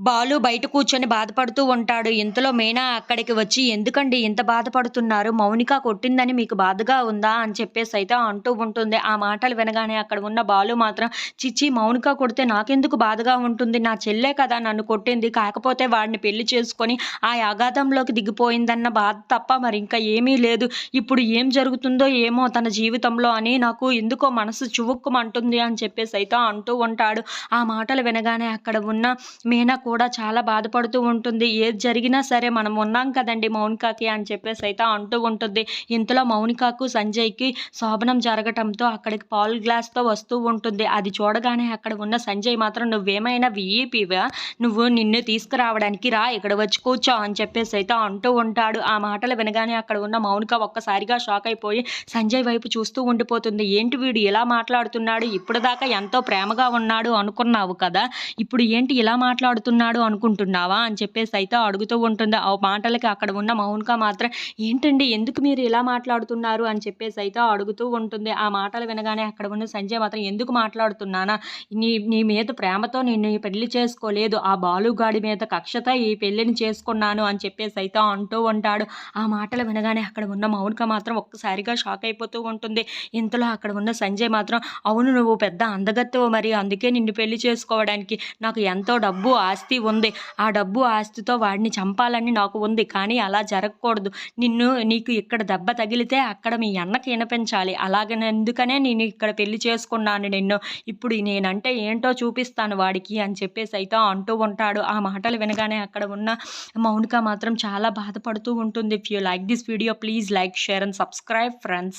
బాలు బయట కూర్చొని బాధపడుతూ ఉంటాడు. ఇంతలో మీనా అక్కడికి వచ్చి ఎందుకండి ఇంత బాధపడుతున్నారు? మౌనిక కొట్టిందని మీకు బాధగా ఉందా? అని చెప్పేసి అయితే అంటూ ఉంటుంది. ఆ మాటలు వినగానే అక్కడ ఉన్న బాలు మాత్రం చిచ్చి మౌనిక కొడితే నాకెందుకు బాధగా ఉంటుంది? నా చెల్లే కదా నన్ను కొట్టింది. కాకపోతే వాడిని పెళ్ళి చేసుకొని ఆ అగాధంలోకి దిగిపోయిందన్న బాధ తప్ప మరి ఇంకా ఏమీ లేదు. ఇప్పుడు ఏం జరుగుతుందో ఏమో తన జీవితంలో అని నాకు ఎందుకో మనసు చువుక్కుమంటుంది అని చెప్పేసి అయితే అంటూ ఉంటాడు. ఆ మాటలు వినగానే అక్కడ ఉన్న మీనా కూడా చాలా బాధపడుతూ ఉంటుంది. ఏది జరిగినా సరే మనం ఉన్నాం కదండి మౌనికకి అని చెప్పేసి అయితే అంటూ ఉంటుంది. ఇంతలో మౌనికాకు సంజయ్కి శోభనం జరగటంతో అక్కడికి పాల్ గ్లాస్తో వస్తూ ఉంటుంది. అది చూడగానే అక్కడ ఉన్న సంజయ్ మాత్రం నువ్వేమైనా విఈపివా నువ్వు నిన్ను తీసుకురావడానికి రా ఇక్కడ వచ్చి కూర్చో అని చెప్పేసి అయితే అంటూ ఉంటాడు. ఆ మాటలు వినగానే అక్కడ ఉన్న మౌనిక ఒక్కసారిగా షాక్ అయిపోయి సంజయ్ వైపు చూస్తూ ఉండిపోతుంది. ఏంటి వీడు ఇలా మాట్లాడుతున్నాడు? ఇప్పుడు దాకా ఎంతో ప్రేమగా ఉన్నాడు అనుకున్నావు కదా? ఇప్పుడు ఏంటి ఇలా మాట్లాడుతున్నాడు అనుకుంటున్నావా అని చెప్పేసి అయితే అడుగుతూ ఉంటుంది. ఆ మాటలకి అక్కడ ఉన్న మౌనిక మాత్రం ఏంటండి ఎందుకు మీరు ఇలా మాట్లాడుతున్నారు? అని చెప్పేసి అయితే అడుగుతూ ఉంటుంది. ఆ మాటలు వినగానే అక్కడ ఉన్న సంజయ్ మాత్రం ఎందుకు మాట్లాడుతున్నానా? నీ నీ మీద ప్రేమతో నేను పెళ్ళి చేసుకోలేదు. ఆ బాలుగాడి మీద కక్షత ఈ పెళ్ళిని చేసుకున్నాను అని చెప్పేసి అయితే అంటూ ఉంటాడు. ఆ మాటలు వినగానే అక్కడ ఉన్న మౌనిక మాత్రం ఒక్కసారిగా షాక్ అయిపోతూ ఉంటుంది. ఇంతలో అక్కడ ఉన్న సంజయ్ మాత్రం అవును నువ్వు పెద్ద అందగత్తవు మరి అందుకే నిన్ను పెళ్ళి చేసుకోవడానికి. నాకు ఎంతో డబ్బు ఆస్తి ఉంది. ఆ డబ్బు ఆస్తితో వాడిని చంపాలని నాకు ఉంది. కానీ అలా జరగకూడదు. నిన్ను నీకు ఇక్కడ దెబ్బ తగిలితే అక్కడ మీ అన్నకి వినిపించాలి అలాగే ఎందుకనే నేను ఇక్కడ పెళ్ళి చేసుకున్నాను నిన్ను. ఇప్పుడు నేనంటే ఏంటో చూపిస్తాను వాడికి అని చెప్పేసి అయితే అంటూ ఉంటాడు. ఆ మాటలు వినగానే అక్కడ ఉన్న మౌనిక మాత్రం చాలా బాధపడుతూ ఉంటుంది. If you like this video please like share and subscribe friends